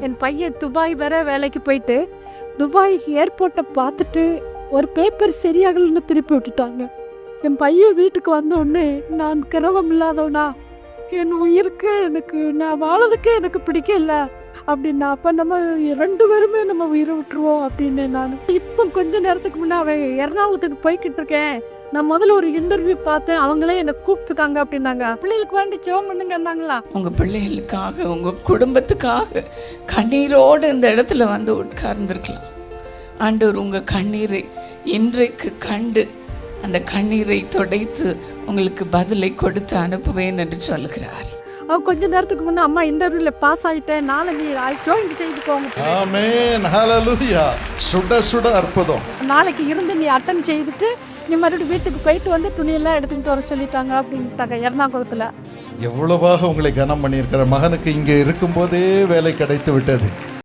என் பையன் துபாய் வர வேலைக்கு போயிட்டு துபாய் ஏர்போர்ட்டை பார்த்துட்டு ஒரு பேப்பர் சரியாகலன்னு திருப்பி விட்டுட்டாங்க. என் பையன் வீட்டுக்கு வந்தோடனே நான் கிரவம் இல்லாதவனா என் உயிருக்கு எனக்கு நான் வாழறதுக்கே எனக்கு பிடிக்கல. அப்படின்னா அப்போ நம்ம ரெண்டு பேருமே நம்ம உயிரை விட்டுருவோம் அப்படின்னு நான் இப்போ கொஞ்ச நேரத்துக்கு முன்னாவே எறணாகுளத்துக்கு போய்கிட்டு இருக்கேன். நான் முதல்ல ஒரு இன்டர்வியூ பார்த்தேன். அவங்களே என்னை கூப்பிட்டுருக்காங்க அப்படின்னாங்க. பிள்ளைகளுக்கு வேண்டி ஜெபம் பண்ணுங்கன்னாங்களா உங்க பிள்ளைகளுக்காக உங்க குடும்பத்துக்காக கண்ணீரோடு இந்த இடத்துல வந்து உட்கார்ந்துருக்கலாம். ஆண்டவர் உங்க கண்ணீரை இன்றைக்கு கண்டு அந்த கண்ணீரை துடைத்து உங்களுக்கு பதிலை கொடுத்து அனுப்புவேன் என்று சொல்கிறார் கொஞ்ச நேரத்துக்கு முன்னே அம்மா இன்டர்வியூவில் பாஸ் ஆகிட்டேன் நாளை நீ ஜாயின் செய்துக்கோங்க ஆமென் ஹalleluya சுட சுட அற்புதம். நாளைக்கு இருந்து நீ அட்டன் செய்துட்டு நீ மறுபடியும் வீட்டுக்கு போயிட்டு வந்து துணியெல்லாம் எடுத்துக்கிட்டு வர சொல்லிட்டாங்க அப்படின்ட்டாங்க எர்ணாகுளத்தில். எவ்வளவாக உங்களை கனம் பண்ணியிருக்கிற மகனுக்கு இங்கே இருக்கும்போதே வேலை கிடைத்து விட்டது.